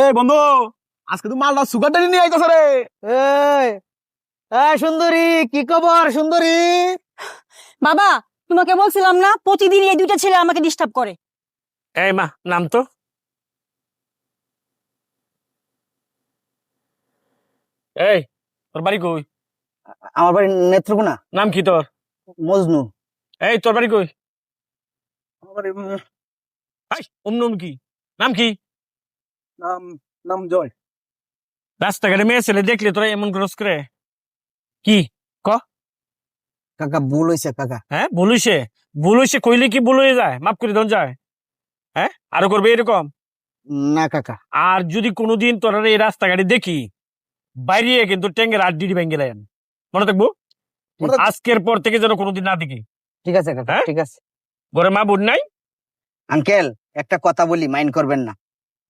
এই বন্ধু আজকে তো মালটা সুগার ডেলি নিয়ে আইতাছে রে। এই এই সুন্দরী কি খবর সুন্দরী? বাবা তোমাকে বলছিলাম না প্রতিদিন এই দুইটা ছেলে আমাকে ডিস্টার্ব করে। এই মা নাম তো? এই তোর বাড়ি কই? আমার বাড়ি নেত্রকোনা। নাম কি তোর? মজনু। এই তোর বাড়ি কই? আমার বাড়ি, কি? নাম কি? নাম নাম জয়। রাস্তাঘাটে মেয়ে ছেলে দেখলে তোরা এমন ক্রস করে কি কাকা ভুল হয়েছে কাকা। হ্যাঁ ভুল হইছে? ভুল হইছে কইলে কি ভুল হয়ে যায়? মাফ করে দেন যায় হ্যাঁ আরও করবে এরকম? না কাকা। আর যদি কোনোদিন তোরা এই রাস্তাঘাটে দেখি বাইরে কিন্তু ট্যাঙ্গের আড্ডি ভেঙে দেন। মনে থাকব? মনে থাকব। আজকের পর থেকে যেন কোনোদিন না দেখি। ঠিক আছে কাকা হ্যাঁ? ঠিক আছে। ঘরে মা বোন নাই? আঙ্কেল একটা কথা বলি মাইন্ড করবেন না।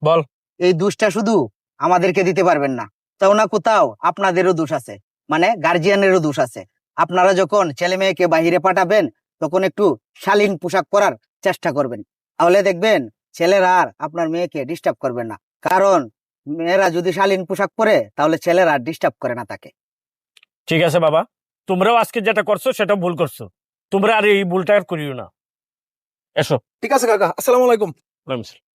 বল। এই দোষটা শুধু আমাদেরকে দিতে পারবেন না। তাও না কোথাও আপনাদেরও দোষ আছে। মানে গার্জিয়ানেরও দোষ আছে। আপনারা যখন ছেলে মেয়েকে বাহিরে পাঠাবেন তখন একটু শালীন পোশাক পরার চেষ্টা করবেন। তাহলে দেখবেন ছেলেরা আর আপনার মেয়েকে ডিস্টার্ব করবে না। কারণ মেয়েরা যদি শালীন পোশাক পরে তাহলে ছেলেরা আর ডিস্টার্ব করে না তাকে। ঠিক আছে বাবা। তোমরাও আজকে যেটা করছ সেটা ভুল করছ। তোমরা আর এই ভুলটা আর করিও না। এসো। ঠিক আছে কাকা আসসালামু আলাইকুম। ওয়ালাইকুম।